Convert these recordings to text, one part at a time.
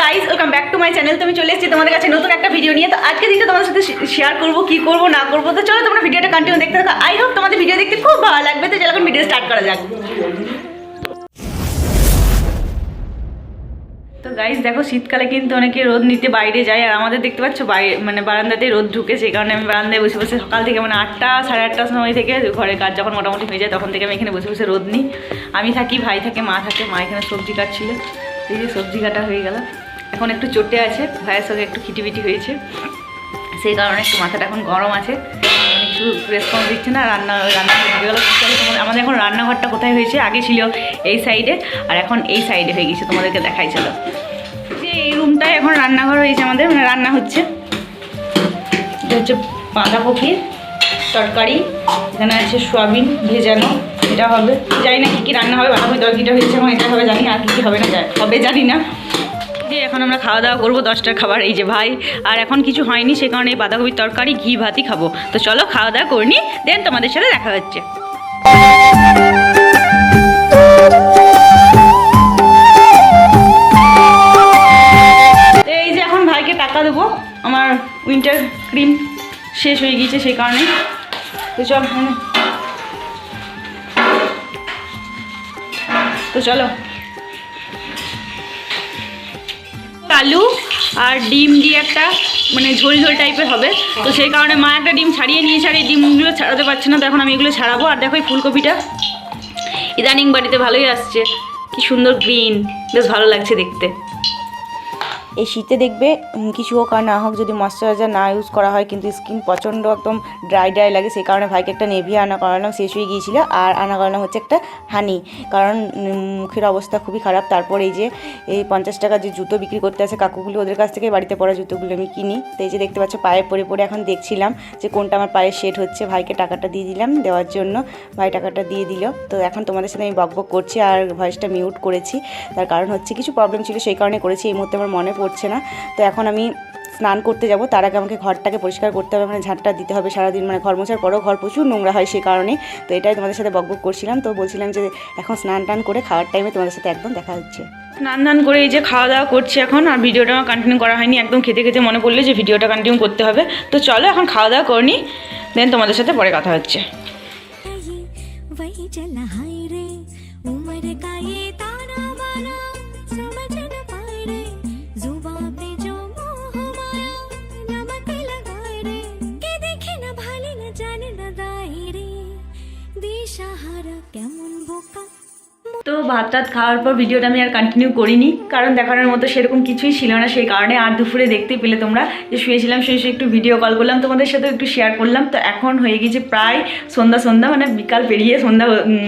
Guys welcome back to my channel তুমি চলে এসেছি তোমাদের কাছে নতুন একটা ভিডিও নিয়ে। তো আজকে দিনটা তোমাদের সাথে শেয়ার করব, কি করব, না করব। তো চলো তোমরা ভিডিওটা কন্টিনিউ দেখতে থাকো। আই হোপ তোমাদের ভিডিও দেখতে খুব ভালো লাগবে। তো চলো ভিডিও স্টার্ট করা যাক। তো গাইস দেখো শীতকালে কিন্তু অনেকে রোদ নিতে বাইরে যায়। আর আমাদের দেখতে পাচ্ছ বাইরে মানে বারান্দাতে রোদ ঢুকে সেই কারণে আমি বারান্দায় বসে বসে সকাল থেকে মানে আটটা, সাড়ে আটটার সময় থেকে ঘরের কাজ যখন মোটামুটি হয়ে যায়, তখন থেকে আমি এখানে বসে বসে রোদ নিই। আমি থাকি, ভাই থাকে, মা থাকে, মা এখানে সবজি কাটছিল। এই যে সবজি কাটা হয়ে গেল। এখন একটু চটে আছে, ভাইয়ের সঙ্গে একটু খিটিবিটি হয়েছে। সেই কারণে একটু মাথাটা এখন গরম আছে। মানে কিছু রেসপন্স দিচ্ছে না, রান্না রান্না হয়ে গেলো। আমাদের এখন রান্নাঘরটা কোথায় হয়েছে? আগে ছিল এই সাইডে আর এখন এই সাইডে হয়ে গেছে। তোমাদেরকে দেখাই ছিল যে এই রুমটায় এখন রান্নাঘর হয়েছে আমাদের মানে রান্না হচ্ছে। হচ্ছে বাঁধাকপির তরকারি। এখানে আছে সোয়াবিন ভেজানো, এটা হবে। জানি না কী কী রান্না হবে, বাঁধাকপি তরকারিটা হয়েছে এখন এটা হবে জানি আর কী কী হবে না হবে জানি না। যে এখন আমরা খাওয়া দাওয়া করব দশটার খাবার, এই যে ভাই। আর এখন কিছু হয়নি, সে কারণে এই বাঁধাকপির তরকারি, ঘি, ভাতই খাব। তো চলো খাওয়া দাওয়া করে নি, দেন তোমাদের সাথে দেখা হচ্ছে। এই যে এখন ভাইকে টাকা দেবো, আমার উইন্টার ক্রিম শেষ হয়ে গিয়েছে সেই কারণে। তো চল। তো চলো। আলু আর ডিম দিয়ে একটা মানে ঝোল ঝোল টাইপের হবে। তো সেই কারণে মা একটা ডিম ছাড়িয়ে নিয়েছে আর এই ডিমগুলো ছাড়াতে পারছে না, তো এখন আমি এগুলো ছাড়াবো। আর দেখো এই ফুলকপিটা ইদানিং বাড়িতে ভালোই আসছে। কি সুন্দর গ্রিন বেশ ভালো লাগছে দেখতে। এই শীতে দেখবে কিছু হোক আর না হোক, যদি ময়শ্চারাইজার না ইউজ করা হয়, কিন্তু স্কিন প্রচণ্ড একদম ড্রাই ড্রাই লাগে। সেই কারণে ভাইকে একটা নেভিয়া আনা করালাম শেষ হয়ে গিয়েছিল। আর আনা করালাম হচ্ছে একটা হানি কারণ মুখের অবস্থা খুবই খারাপ। তারপর এই যে, এই পঞ্চাশ টাকা যে জুতো বিক্রি করতে আসে কাকুগুলি, ওদের কাছ থেকে বাড়িতে পরা জুতোগুলো আমি কিনি। তো এই যে দেখতে পাচ্ছ, পায়ে পরে পরে এখন দেখছিলাম যে কোনটা আমার পায়ে সেট হচ্ছে। ভাইকে টাকাটা দিয়ে দিলাম দেওয়ার জন্য। ভাই টাকাটা দিয়ে দিল। তো এখন তোমাদের সাথে আমি বকবক করছি আর ভয়েসটা মিউট করেছি। তার কারণ হচ্ছে কিছু প্রবলেম ছিল, সেই কারণে করেছি। এই মুহূর্তে আমার মনে পড়ছে না। তো এখন আমি স্নান করতে যাব। তার আগে আমাকে ঘরটাকে পরিষ্কার করতে হবে। মানে ঝাঁটটা দিতে হবে সারাদিন। মানে ঘর মোছার পরেও ঘর প্রচুর নোংরা হয় সেই কারণে। তো এটাই তোমাদের সাথে বকবক করছিলাম। তো বলছিলাম যে এখন স্নান টান করে খাওয়ার টাইমে তোমাদের সাথে একদম দেখা হচ্ছে। স্নান ধান করে এই যে খাওয়া দাওয়া করছি এখন। আর ভিডিওটা আমার কন্টিনিউ করা হয়নি। একদম খেতে খেতে মনে পড়লে যে ভিডিওটা কন্টিনিউ করতে হবে। তো চলো এখন খাওয়া দাওয়া করে দেন তোমাদের সাথে পরে কথা হচ্ছে। তো ভাত টাত খাওয়ার পর ভিডিওটা আমি আর কন্টিনিউ করিনি, কারণ দেখানোর মতো সেরকম কিছুই ছিল না, সেই কারণে আর দুপুরে দেখতে পেলে তোমরা। যে শুয়েছিলাম, শুয়ে শুয়ে একটু ভিডিও কল করলাম, তোমাদের সাথে একটু শেয়ার করলাম। তো এখন হয়ে গেছে প্রায় সন্ধ্যা সন্ধ্যা মানে বিকাল পেরিয়ে সন্ধ্যা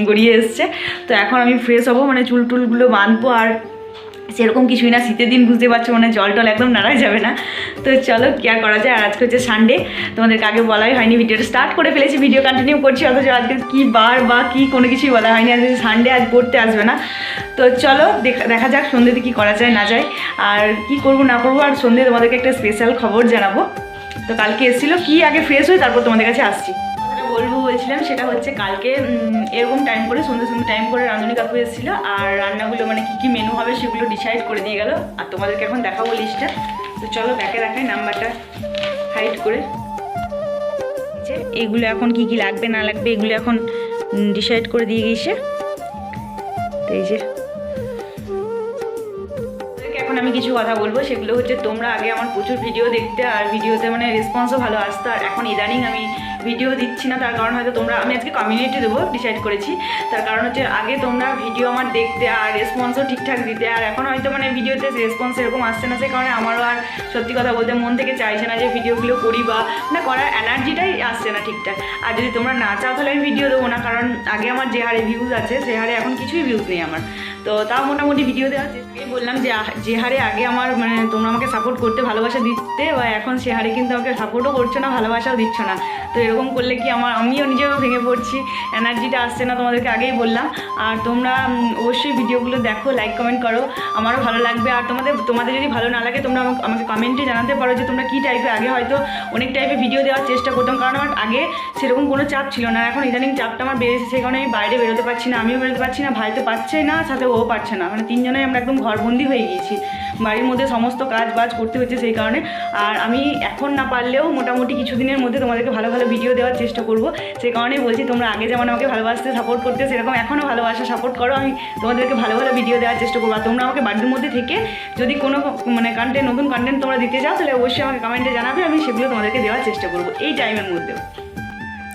গড়িয়ে এসছে। তো এখন আমি ফ্রেশ হব মানে চুল টুলগুলো বাঁধবো আর সেরকম কিছুই না, শীতের দিন বুঝতে পারছ মানে জল টল একদম নাড়াই যাবে না। তো চলো, কি আর করা যায়? আর আজকে হচ্ছে সানডে তোমাদেরকে আগে বলাই হয়নি, ভিডিওটা স্টার্ট করে ফেলেছি ভিডিও কন্টিনিউ করছি, অথচ আজকে কি বার বা কি কোনো কিছুই বলা হয়নি, আজকে সানডে আজ পড়তে আসবে না। তো চলো, দেখা যাক সন্ধ্যেতে কী করা যায়, না যায়। আর কি করব, না করব, আর সন্ধ্যে তোমাদেরকে একটা স্পেশাল খবর জানাব। তো কালকে এসেছিল, কি আগে ফ্রেশ হয়ে তারপর তোমাদের কাছে আসছি। বলছিলাম সেটা হচ্ছে কালকে এরকম টাইম করে, সন্ধ্যে সন্ধ্যে টাইম করে রাঁধুনি কাকু এসেছিল আর রান্নাগুলো মানে কী কী মেনু হবে সেগুলো ডিসাইড করে দিয়ে গেল। আর তোমাদেরকে এখন দেখাবো লিস্টটা তো চলো ব্যাকে দেখাই নাম্বারটা হাইড করে। এগুলো এখন কি কি লাগবে, না লাগবে, এগুলো এখন ডিসাইড করে দিয়ে গিয়েছে। এই যে। এখন আমি কিছু কথা বলব, সেগুলো হচ্ছে তোমরা আগে আমার প্রচুর ভিডিও দেখতে আর ভিডিওতে মানে রেসপন্সও ভালো আসতো। আর এখন ইদানিং আমি ভিডিও দিচ্ছি না, তার কারণ হয়তো তোমরা আমি আজকে কমিউনিটি দেবো ডিসাইড করেছি। তার কারণ হচ্ছে আগে তোমরা ভিডিও আমার দেখতে আর রেসপন্সও ঠিকঠাক দিতে। আর এখন হয়তো মানে ভিডিওতে রেসপন্স এরকম আসছে না, সে কারণে আমারও আর সত্যি কথা বলতে মন থেকে চাইছে না যে ভিডিওগুলো করি বা না করার এনার্জিটাই আসছে না ঠিকঠাক। আর যদি তোমরা না চাও তাহলে আমি ভিডিও দেবো না, কারণ আগে আমার যে হারে ভিউজ আছে, সে হারে এখন কিছুই ভিউজ নেই আমার। তো তাও মোটামুটি ভিডিও দেওয়া চেষ্টা বললাম যে যে হারে আগে আমার মানে তোমরা আমাকে সাপোর্ট করতে ভালোবাসা দিতে বা এখন সে হারে কিন্তু আমাকে সাপোর্টও করছ না, ভালোবাসাও দিচ্ছ না। তো এরকম করলে কি আমার, আমিও নিজেও ভেঙে পড়ছি। এনার্জিটা আসছে না তোমাদেরকে আগেই বললাম। আর তোমরা অবশ্যই ভিডিওগুলো দেখো লাইক কমেন্ট করো। আমারও ভালো লাগবে। আর তোমাদের তোমাদের যদি ভালো না লাগে, তোমরা আমাকে- কমেন্টে জানাতে পারো যে তোমরা কী টাইপের আগে হয়তো অনেক টাইপের ভিডিও দেওয়ার চেষ্টা করতাম। কারণ আমার আগে সেরকম কোনো চাপ ছিল না। এখন ইদানিং চাপটা আমার বেড়েছে, সেই কারণে আমি বাইরে বেরোতে পারছি না, আমিও বেরোতে পারছি না, ভাই তো পারছে না, সাথে ও পারছে না। মানে তিনজনেই আমরা একদম ঘরবন্দি হয়ে গিয়েছি। বাড়ির মধ্যে সমস্ত কাজ বাজ করতে হচ্ছে সেই কারণে। আর আমি এখন না পারলেও মোটামুটি কিছুদিনের মধ্যে তোমাদেরকে ভালো ভালো ভিডিও দেওয়ার চেষ্টা করব। সেই কারণেই বলছি, তোমরা আগে যেমন আমাকে ভালোবাসতে সাপোর্ট করতে, সেরকম এখনও ভালোবাসা সাপোর্ট করো। আমি তোমাদেরকে ভালো ভালো ভিডিও দেওয়ার চেষ্টা করব। আর তোমরা আমাকে বাড়ির মধ্যে থেকে যদি কোনো মানে কন্টেন্ট নতুন কন্টেন্ট তোমরা দিতে চাও, তাহলে অবশ্যই আমাকে কমেন্টে জানাবে। আমি সেগুলো তোমাদেরকে দেওয়ার চেষ্টা করব এই টাইমের মধ্যেও।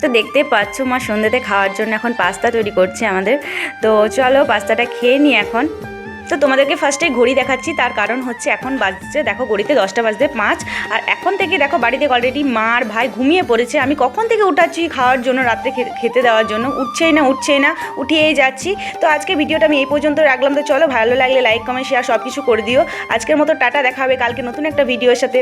তো দেখতে পাচ্ছ, মা সন্ধ্যেতে খাওয়ার জন্য এখন পাস্তা তৈরি করছে আমাদের। তো চলো, পাস্তাটা খেয়ে নিই এখন। তো তোমাদেরকে ফার্স্টে ঘড়ি দেখাচ্ছি, তার কারণ হচ্ছে এখন বাজছে, দেখো ঘড়িতে দশটা বাজতে পাঁচ, আর এখন থেকে দেখো বাড়িতে অলরেডি মার ভাই ঘুমিয়ে পড়েছে, আমি কখন থেকে উঠাচ্ছি খাওয়ার জন্য, রাত্রে খেতে দেওয়ার জন্য, উঠছেই না উঠছেই না, উঠিয়েই যাচ্ছি। তো আজকে ভিডিওটা আমি এই পর্যন্ত রাখলাম, তো চলো ভালো লাগলে লাইক কমেন্ট শেয়ার সব কিছু করে দিও। আজকের মতো টাটা, দেখা হবে কালকে নতুন একটা ভিডিওর সাথে।